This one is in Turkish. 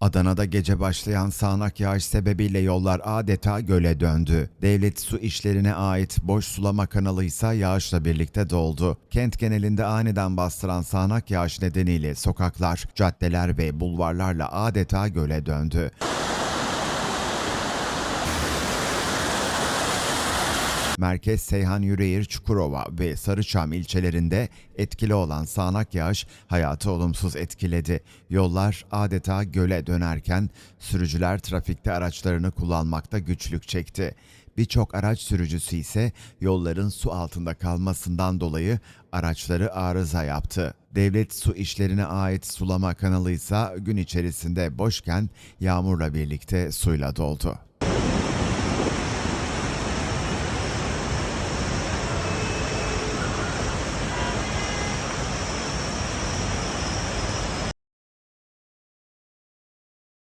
Adana'da gece başlayan sağanak yağış sebebiyle yollar adeta göle döndü. Devlet su işlerine ait boş sulama kanalı ise yağışla birlikte doldu. Kent genelinde aniden bastıran sağanak yağış nedeniyle sokaklar, caddeler ve bulvarlarla adeta göle döndü. Merkez Seyhan Yüreğir, Çukurova ve Sarıçam ilçelerinde etkili olan sağanak yağış hayatı olumsuz etkiledi. Yollar adeta göle dönerken sürücüler trafikte araçlarını kullanmakta güçlük çekti. Birçok araç sürücüsü ise yolların su altında kalmasından dolayı araçları arıza yaptı. Devlet su işlerine ait sulama kanalı ise gün içerisinde boşken yağmurla birlikte suyla doldu.